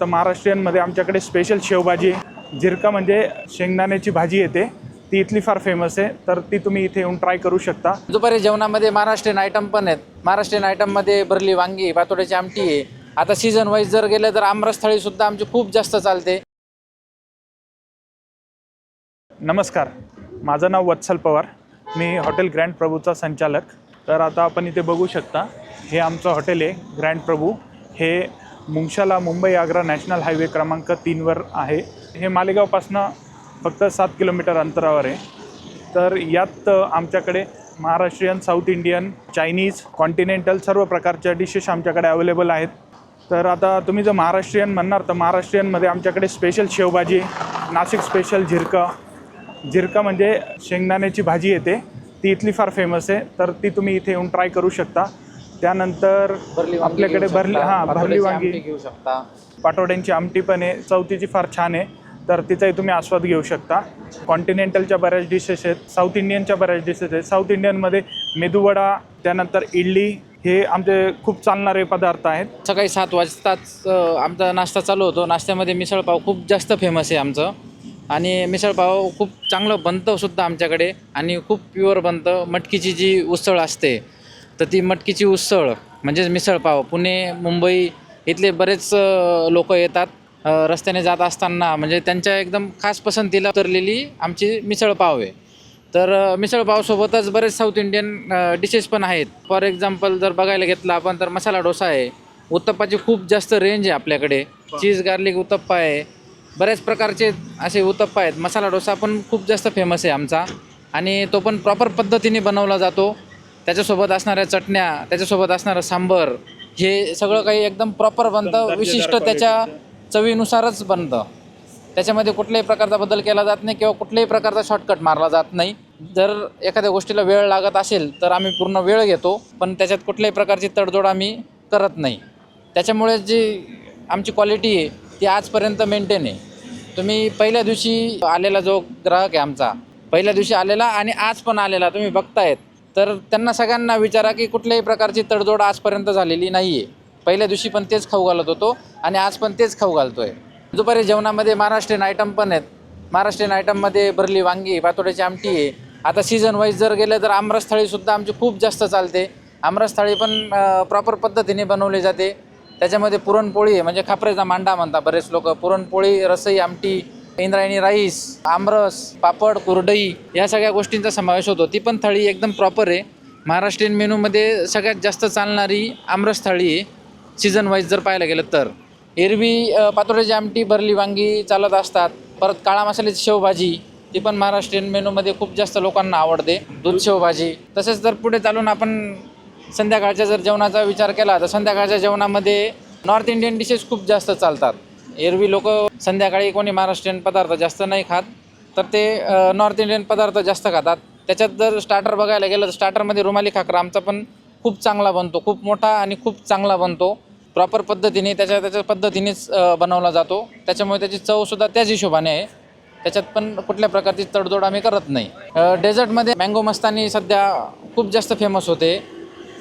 तर महाराष्ट्रीयनमध्ये आमच्याकडे स्पेशल शेवभाजी. झिरका म्हणजे शेंगदाण्याची भाजी येते. ती इथली फार फेमस आहे. तर ती तुम्ही इथे येऊन ट्राय करू शकता. दुपारी जेवणामध्ये महाराष्ट्रीयन आयटम पण आहेत. महाराष्ट्रीयन आयटममध्ये भरली वांगी पातोड्याची आमटी आहे. आता सीझन वाईज जर गेलं तर आमरस थाळी सुद्धा आमची खूप जास्त चालते. नमस्कार. माझं नाव वत्सल पवार. मी हॉटेल ग्रँड प्रभूचा संचालक. तर आता आपण इथे बघू शकता हे आमचं हॉटेल आहे ग्रँड प्रभू. हे मुंगशाला मुंबई आग्रा नॅशनल हायवे क्रमांक तीनवर आहे. हे मालेगावपासनं फक्त सात किलोमीटर अंतरावर आहे. तर यात आमच्याकडे Maharashtrian south Indian Chinese continental सर्व प्रकारच्या डिशेस आमच्याकडे अवेलेबल आहेत. तर आता तुम्ही जर महाराष्ट्रीयन म्हणणार तर महाराष्ट्रीयनमध्ये आमच्याकडे स्पेशल शेवभाजी नाशिक स्पेशल झिरका. झिरका म्हणजे शेंगदाण्याची भाजी येते. ती इथली फार फेमस आहे. तर ती तुम्ही इथे येऊन ट्राय करू शकता. त्यानंतर आपल्याकडे भरली हां भरली वांगी. घेऊ शकता. पाटोड्यांची आमटी पण आहे. चौथीची फार छान आहे. तर तिचाही तुम्ही आस्वाद घेऊ शकता. कॉन्टिनेंटलच्या बऱ्याच डिशेस आहेत. साऊथ इंडियनच्या बऱ्याच डिशेस आहेत. साऊथ इंडियनमध्ये मेदूवडा त्यानंतर इडली हे आमचे खूप चालणारे पदार्थ आहेत. सकाळी सात वाजताच आमचा नाश्ता चालू होतो. नाश्त्यामध्ये मिसळपाव खूप जास्त फेमस आहे आमचं. आणि मिसळपाव खूप चांगलं बनतं सुद्धा आमच्याकडे. आणि खूप प्युअर बनतं. मटकीची जी उसळ असते तर ती मटकीची उसळ म्हणजेच मिसळपाव पुणे मुंबई इथले बरेच लोक येतात रस्त्याने जात असताना. म्हणजे त्यांच्या एकदम खास पसंतीला उतरलेली आमची मिसळपाव आहे. तर मिसळपावसोबतच बरेच साऊथ इंडियन डिशेस पण आहेत. फॉर एक्झाम्पल जर बघायला घेतलं आपण तर मसाला डोसा आहे. उत्तप्पाची खूप जास्त रेंज आहे आपल्याकडे. चीज गार्लिक उत्तप्पा आहे. बऱ्याच प्रकारचे असे उत्तप्पा आहेत. मसाला डोसा पण खूप जास्त फेमस आहे आमचा. आणि तो पण प्रॉपर पद्धतीने बनवला जातो. त्याच्यासोबत असणाऱ्या चटण्या त्याच्यासोबत असणारं सांबर हे सगळं काही एकदम प्रॉपर बनतं. विशिष्ट त्याच्या चवीनुसारच बनतं. त्याच्यामध्ये कुठल्याही प्रकारचा बदल केला जात नाही किंवा कुठल्याही प्रकारचा शॉर्टकट मारला जात नाही. जर एखाद्या गोष्टीला वेळ लागत असेल तर आम्ही पूर्ण वेळ घेतो पण त्याच्यात कुठल्याही प्रकारची तडजोड आम्ही करत नाही. त्याच्यामुळे जी आमची क्वालिटी आहे ती आजपर्यंत मेंटेन आहे. तुम्ही पहिल्या दिवशी आलेला जो ग्राहक आहे आमचा पहिल्या दिवशी आलेला आणि आज पण आलेला तुम्ही बघतायत. तर त्यांना सगळ्यांना विचारा की कुठल्याही प्रकारची तडजोड आजपर्यंत झालेली नाही आहे पहिल्या दिवशी पण तेच खाऊ घालत होतो आणि आज पण तेच खाऊ घालतो आहे दुपारी जेवणामध्ये महाराष्ट्रीयन आयटम पण आहेत. महाराष्ट्रीयन आयटममध्ये भरली वांगी पातोड्याची आमटी आहे. आता सीझन वाईज जर गेलं तर आमरसथाळीसुद्धा आमची खूप जास्त चालते. आमरसथाळी पण प्रॉपर पद्धतीने बनवली जाते. त्याच्यामध्ये पुरणपोळी आहे म्हणजे खापरेचा मांडा म्हणतात बरेच लोक. पुरणपोळी रसई आमटी इंद्रायणी राईस आमरस पापड कुरडई या सगळ्या गोष्टींचा समावेश होतो. ती पण थाळी एकदम प्रॉपर आहे. महाराष्ट्रीयन मेनूमध्ये सगळ्यात जास्त चालणारी आमरस थाळी आहे. सीझन वाईज जर पाहायला गेलं तर. एरवी पातोड्याची आमटी भरली वांगी चालत असतात. परत काळा मसाल्याची शेवभाजी ती पण महाराष्ट्रीयन मेनूमध्ये खूप जास्त लोकांना आवडते. दूध शेवभाजी. तसेच जर पुढे चालून आपण संध्याकाळच्या जर जेवणाचा विचार केला तर संध्याकाळच्या जेवणामध्ये नॉर्थ इंडियन डिशेस खूप जास्त चालतात. एरवी लोक संध्याकाळी कोणी महाराष्ट्रीयन पदार्थ जास्त नाही खात तर ते नॉर्थ इंडियन पदार्थ जास्त खातात. त्याच्यात जर स्टार्टर बघायला गेलं तर स्टार्टरमध्ये रुमाली खाकरा आमचा पण खूप चांगला बनतो. खूप मोठा आणि खूप चांगला बनतो. प्रॉपर पद्धतीने त्याच्या त्याच्या पद्धतीनेच बनवला जातो. त्याच्यामुळे त्याची चवसुद्धा त्याच हिशोबाने आहे. त्याच्यात पण कुठल्या प्रकारची तडजोड आम्ही करत नाही. डेझर्टमध्ये मँगो मस्तानी सध्या खूप जास्त फेमस होते.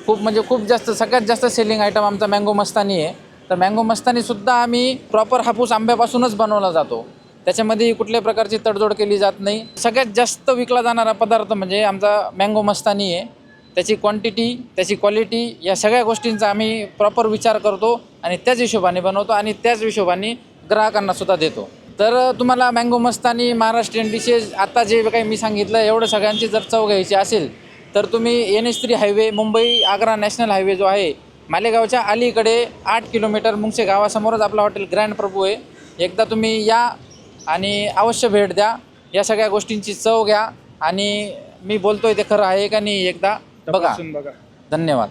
खूप म्हणजे खूप जास्त सगळ्यात जास्त सेलिंग आयटम आमचा मँगो मस्तानी आहे. तर मँगो मस्तानीसुद्धा आम्ही प्रॉपर हापूस आंब्यापासूनच बनवला जातो. त्याच्यामध्ये कुठल्याही प्रकारची तडजोड केली जात नाही. सगळ्यात जास्त विकला जाणारा पदार्थ म्हणजे आमचा मँगो मस्तानी आहे. त्याची क्वांटिटी त्याची क्वालिटी या सगळ्या गोष्टींचा आम्ही प्रॉपर विचार करतो आणि त्याच हिशोबाने बनवतो आणि त्याच हिशोबाने ग्राहकांनासुद्धा देतो. तर तुम्हाला मँगो मस्तानी महाराष्ट्रीयन डिशेस आता जे काही मी सांगितलं एवढं सगळ्यांची जर चव घ्यायची असेल तर तुम्ही N S three highway Mumbai Agra national highway जो आहे मालेगावच्या अलीकडे आठ किलोमीटर मुंगसे गावासमोरच आपला हॉटेल ग्रँड प्रभू आहे. एकदा तुम्ही या आणि अवश्य भेट द्या. या सगळ्या गोष्टींची चव घ्या आणि मी बोलतोय ते खरं आहे का नाही एकदा बघा. बघा. धन्यवाद.